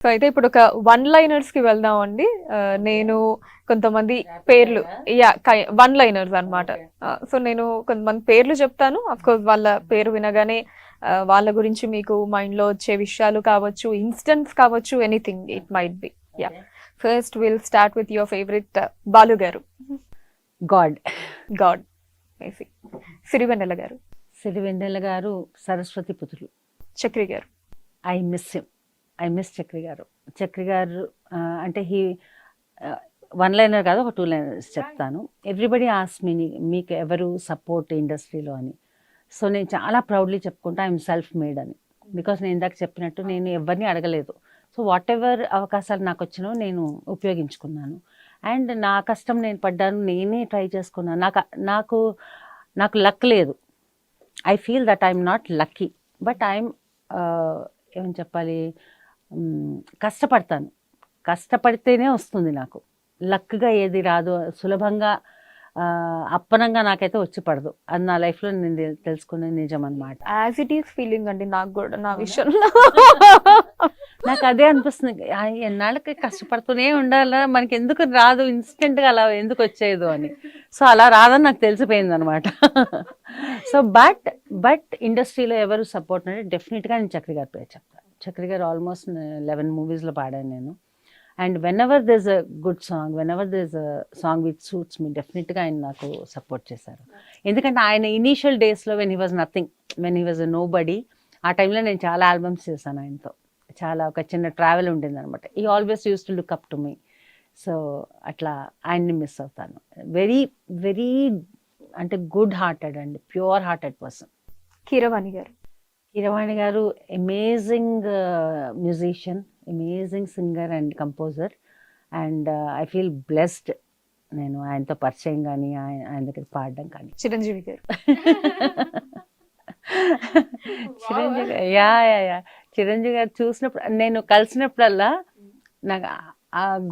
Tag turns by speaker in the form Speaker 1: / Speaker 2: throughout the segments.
Speaker 1: So అయితే ఇప్పుడు ఒక వన్ లైనర్స్కి వెళ్దాం అండి ఆ, నేను కొంతమంది పేర్లు యా వన్ లైనర్స్ అన్నమాట. సో నేను కొంతమంది పేర్లు చెప్తాను. అఫ్ కోర్స్ వాళ్ళ పేరు వినగానే ఆ, వాళ్ళ గురించి మీకు మైండ్లో వచ్చే విషయాలు కావచ్చు ఇన్స్టెంట్స్ కావచ్చు anything it might be yeah first will start with your favourite Balu garu
Speaker 2: god
Speaker 1: god Sirivennela గారు
Speaker 2: సిరివెన్నెల గారు సరస్వతి పుత్రులు
Speaker 1: Chakri garu
Speaker 2: I miss him I miss Chakri garu. Chakri garu అంటే హీ వన్ లైనర్ కాదు ఒక టూ లైనర్స్ చెప్తాను. Everybody ఆస్ me మీకు ఎవరు support ఇండస్ట్రీలో అని. సో నేను చాలా ప్రౌడ్లీ చెప్పుకుంటా ఐఎమ్ సెల్ఫ్ మేడ్ అని. బికాస్ నేను ఇందాక చెప్పినట్టు నేను ఎవరిని అడగలేదు. సో వాట్ ఎవర్ అవకాశాలు నాకు వచ్చినో నేను ఉపయోగించుకున్నాను. అండ్ నా కష్టం నేను పడ్డాను నేనే ట్రై చేసుకున్నాను నాకు నాకు నాకు లక్ లేదు. I feel that I'm not lucky but I'm ఏమని చెప్పాలి? కష్టపడతాను. కష్టపడితేనే వస్తుంది నాకు. లక్గా ఏది రాదు. సులభంగా అప్పనంగా నాకైతే వచ్చి పడదు. అది నా లైఫ్లో నేను తెల్- తెలుసుకునే నిజం అనమాట
Speaker 1: యాజ్ ఇట్ ఈస్ ఫీలింగ్ అండి నాకు కూడా నా విషయంలో.
Speaker 2: నాకు అదే అనిపిస్తుంది. ఎన్నాళ్ళకి కష్టపడుతూనే ఉండాలా? మనకి ఎందుకు రాదు? ఇన్స్టెంట్గా అలా ఎందుకు వచ్చేది అని. సో అలా రాదని నాకు తెలిసిపోయింది అనమాట సో బట్ బట్ ఇండస్ట్రీలో ఎవరు సపోర్ట్ అంటే డెఫినెట్గా నేను చక్రి గారి పేరు చెప్తాను. చక్రి గారు ఆల్మోస్ట్ లెవెన్ మూవీస్లో పాడాను నేను. And whenever there's a good song whenever this a song with suits me డెఫినెట్గా ఆయన నాకు సపోర్ట్ చేశారు. ఎందుకంటే ఆయన ఇనీషియల్ డేస్లో when he was nothing when he was nobody ఆ టైంలో నేను చాలా ఆల్బమ్స్ చేశాను ఆయనతో. చాలా ఒక చిన్న ట్రావెల్ ఉండింది అనమాట ఈ always used to look up to me. So అట్లా ఆయన్ని మిస్ అవుతాను. వెరీ వెరీ అంటే గుడ్ హార్టెడ్ అండి pure hearted person.
Speaker 1: Keeravani garu.
Speaker 2: Keeravani garu amazing musician amazing singer and composer and I feel blessed నేను ఆయనతో పరిచయం కానీ ఆయన ఆయన దగ్గర పాడడం కానీ.
Speaker 1: చిరంజీవి గారు.
Speaker 2: చిరంజీవి గారు yeah yeah yeah. Chiranjeevi garu చూసినప్పుడు నేను కలిసినప్పుడల్లా నాకు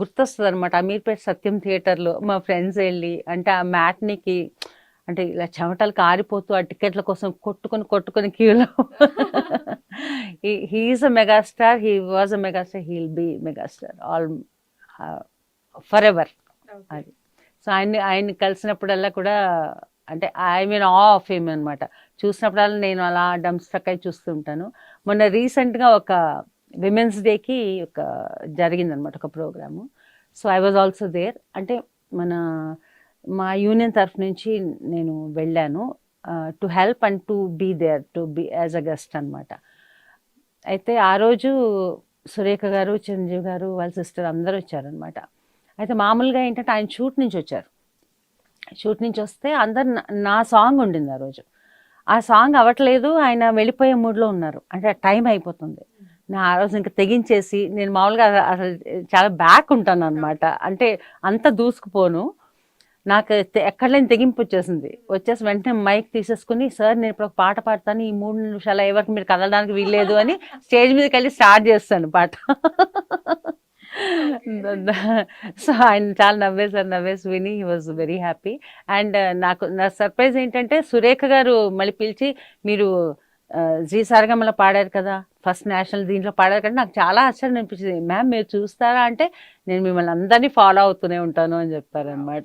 Speaker 2: గుర్తొస్తుంది అనమాట అమీర్పేట సత్యం థియేటర్లో మా ఫ్రెండ్స్ వెళ్ళి అంటే ఆ మ్యాట్నికి అంటే ఇలా చెమటలు కారిపోతూ ఆ టికెట్ల కోసం కొట్టుకొని కొట్టుకొని క్యూలో. He's a megastar he was a megastar he'll be megastar all forever అది. సో ఆయన్ని ఆయన్ని కలిసినప్పుడల్లా కూడా అంటే I mean awe of him అనమాట చూసినప్పుడల్లా నేను అలా డమ్ స్ట్రక్ అయి చూస్తుంటాను మొన్న రీసెంట్గా ఒక విమెన్స్ డేకి ఒక జరిగిందనమాట ఒక programme. So I was also there అంటే మన మా యూనియన్ తరఫు నుంచి నేను వెళ్ళాను to help and to be there to be as a guest అనమాట అయితే ఆ రోజు సురేఖ గారు చిరంజీవి గారు వాళ్ళ సిస్టర్ అందరూ వచ్చారనమాట అయితే మామూలుగా ఏంటంటే ఆయన షూట్ నుంచి వచ్చారు. షూట్ నుంచి వస్తే అందరు నా- సాంగ్ ఉండింది ఆ రోజు. ఆ సాంగ్ అవ్వట్లేదు ఆయన వెళ్ళిపోయే మూడ్లో ఉన్నారు. అంటే టైం అయిపోతుంది. నా ఆ రోజు ఇంకా తెగించేసి నేను మామూలుగా అసలు చాలా బ్యాక్ ఉంటాను అనమాట అంటే అంత దూసుకుపోను. నాకు ఎక్కడ లేని తెగింపు వచ్చేసింది. వచ్చేసి వెంటనే మైక్ తీసేసుకుని సార్ నేను ఇప్పుడు ఒక పాట పాడతాను ఈ మూడు నిమిషాలు అయ్యే వరకు మీరు కదలడానికి వీల్లేదు అని స్టేజ్ మీదకి వెళ్ళి స్టార్ట్ చేస్తాను పాట. సో ఆయన చాలా నవ్వేసారు నవ్వేసి విని he was very happy and నాకు నా సర్ప్రైజ్ ఏంటంటే సురేఖ గారు మళ్ళీ పిలిచి మీరు జీ సారగమల పాడారు కదా ఫస్ట్ నేషనల్ దీంట్లో పాడారు కదా నాకు చాలా ఆశ్చర్యం అనిపించింది. మ్యామ్ మీరు చూస్తారా అంటే నేను మిమ్మల్ని అందరినీ ఫాలో అవుతూనే ఉంటాను అని చెప్పారనమాట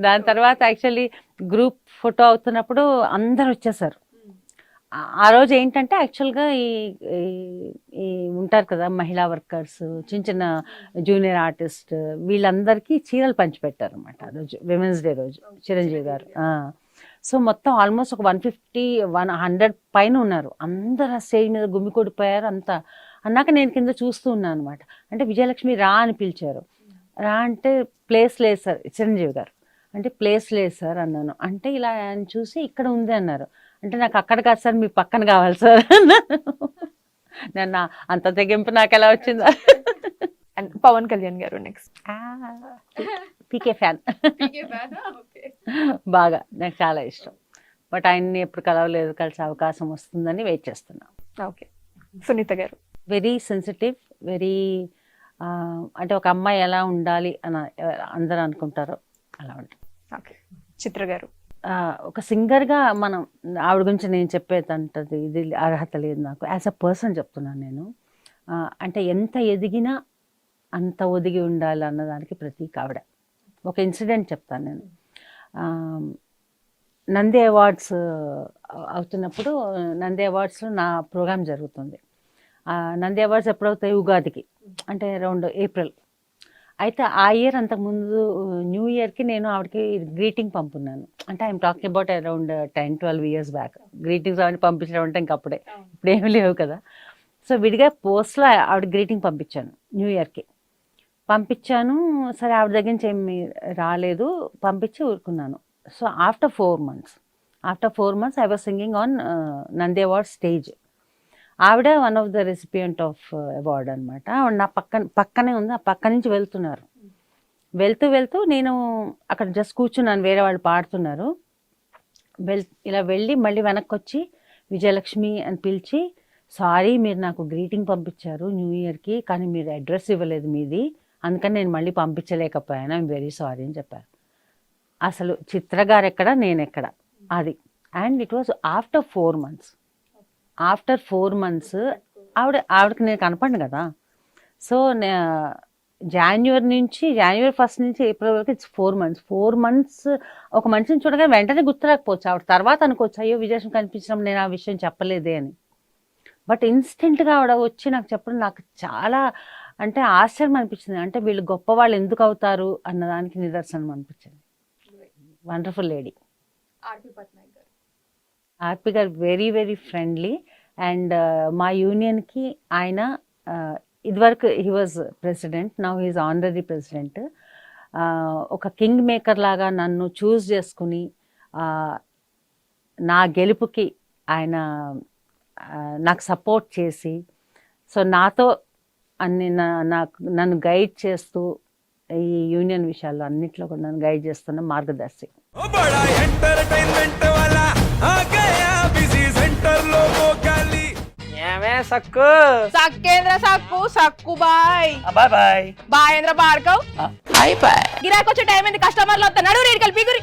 Speaker 2: దాని తర్వాత యాక్చువల్లీ గ్రూప్ ఫోటో అవుతున్నప్పుడు అందరు వచ్చేసారు. ఆ- రోజు ఏంటంటే యాక్చువల్గా ఈ ఈ- ఉంటారు కదా మహిళా వర్కర్స్ చిన్న చిన్న జూనియర్ ఆర్టిస్ట్ వీళ్ళందరికీ చీరలు పంచిపెట్టారు అనమాట ఆ రోజు విమెన్స్ డే రోజు. చిరంజీవి గారు. సో మొత్తం ఆల్మోస్ట్ ఒక వన్ ఫిఫ్టీ వన్ హండ్రెడ్ పైన ఉన్నారు. అందరు ఆ స్టేజ్ మీద గుమ్మికొడిపోయారు అంతా. అన్నాక నేను కింద చూస్తూ ఉన్నాను అనమాట అంటే విజయలక్ష్మి రా అని పిలిచారు. రా అంటే ప్లేస్ లేదు సార్ చిరంజీవి గారు. అంటే ప్లేస్ లేదు సార్ అన్నాను. అంటే ఇలా ఆయన చూసి ఇక్కడ ఉంది అన్నారు. అంటే నాకు అక్కడ కాదు సార్ మీ పక్కన కావాలి సార్ అన్నాను. నేను నా- అంత తెగింపు నాకు ఎలా వచ్చిందా.
Speaker 1: అండ్ పవన్ కళ్యాణ్ గారు నెక్స్ట్
Speaker 2: పీకే ఫ్యాన్? బాగా. నాకు చాలా ఇష్టం. బట్ ఆయన్ని ఎప్పుడు కలవలేదు కలిసే అవకాశం వస్తుందని వెయిట్ చేస్తున్నా.
Speaker 1: ఓకే. సునీత గారు.
Speaker 2: వెరీ సెన్సిటివ్ వెరీ అంటే ఒక అమ్మాయి ఎలా ఉండాలి అని అందరూ అనుకుంటారో అలా ఉంటుంది.
Speaker 1: ఓకే. చిత్ర గారు.
Speaker 2: ఒక సింగర్గా మనం ఆవిడ గురించి నేను చెప్పేది అంటది ఇది అర్హత లేదు నాకు. యాజ్ అ పర్సన్ చెప్తున్నాను నేను. అంటే ఎంత ఎదిగినా అంత ఒదిగి ఉండాలి అన్నదానికి ప్రతీక ఆవిడ. ఒక ఇన్సిడెంట్ చెప్తాను నేను. నంది అవార్డ్స్ అవుతున్నప్పుడు నంది అవార్డ్స్లో నా ప్రోగ్రామ్ జరుగుతుంది. నంది అవార్డ్స్ ఎప్పుడవుతాయి ఉగాదికి? అంటే అరౌండ్ ఏప్రిల్. అయితే ఆ ఇయర్ అంతకుముందు న్యూ ఇయర్కి నేను ఆవిడకి గ్రీటింగ్ పంపున్నాను. అంటే I'm talking about around ten twelve years back. Greetings అవన్నీ పంపించడం అంటే ఇంక అప్పుడే ఇప్పుడు ఏమీ లేవు కదా. సో విడిగా పోస్ట్లో ఆవిడ గ్రీటింగ్ పంపించాను న్యూ ఇయర్కి. పంపించాను. సరే ఆవిడ దగ్గర నుంచి ఏమి రాలేదు. పంపించి ఊరుకున్నాను. So after four months after four months I was singing on Nandi award stage. ఆవిడ one of the recipient of award అనమాట ఆవిడ నా పక్కన పక్కనే ఉంది. ఆ పక్క నుంచి వెళ్తున్నారు. వెళ్తూ వెళ్తూ నేను అక్కడ జస్ట్ కూర్చున్నాను. వేరే వాళ్ళు పాడుతున్నారు. వెల్ ఇలా వెళ్ళి మళ్ళీ వెనక్కి వచ్చి విజయలక్ష్మి అని పిలిచి సారీ మీరు నాకు గ్రీటింగ్ పంపించారు న్యూ ఇయర్కి కానీ మీరు అడ్రస్ ఇవ్వలేదు మీది. అందుకని నేను మళ్ళీ పంపించలేకపోయాను. ఐమ్ వెరీ సారీ అని చెప్పారు. అసలు చిత్ర గారు ఎక్కడ? నేను ఎక్కడ? అది. And it was after four months after four months ఆవిడ ఆవిడకి నేను కనపడను కదా. సో జాన్యువరి నుంచి జాన్యువరి ఫస్ట్ నుంచి ఏప్రిల్ వరకు it's four months four months ఒక మనిషిని చూడగానే వెంటనే గుర్తురాకపోవచ్చు ఆవిడ తర్వాత అనుకోవచ్చు అయ్యో విజయం కనిపించడం నేను ఆ విషయం చెప్పలేదే అని. బట్ ఇన్స్టెంట్గా ఆవిడ వచ్చి నాకు చెప్పడం నాకు చాలా అంటే ఆశ్చర్యం అనిపించింది అంటే వీళ్ళు గొప్ప వాళ్ళు ఎందుకు అవుతారు అన్నదానికి నిదర్శనం అనిపించింది. వండర్ఫుల్ లేడీ ఆర్పి గారు. వెరీ వెరీ ఫ్రెండ్లీ అండ్ మా యూనియన్కి ఆయన uh, ఇదివరకు he was president now he's honorary president ఒక కింగ్ మేకర్ లాగా నన్ను చూస్ చేసుకుని uh, నా గెలుపుకి ఆయన uh, నాకు సపోర్ట్ చేసి సో నాతో అన్ని నాకు నన్ను గైడ్ చేస్తూ ఈ యూనియన్ విషయాల్లో అన్నిట్లో కూడా నన్ను గైడ్ చేస్తున్న మార్గదర్శి.
Speaker 3: ఏమే సక్కు?
Speaker 4: సక్కేంద్ర సక్కు సక్కు బాయ్.
Speaker 3: బాయ్ బాయ్.
Speaker 4: బాయేంద్ర భార్గవ్
Speaker 3: బాయ్ బాయ్.
Speaker 4: గిరాకొచ్చే టైం ఏంది? కస్టమర్లు వస్తా నడు రేడికల్ గురి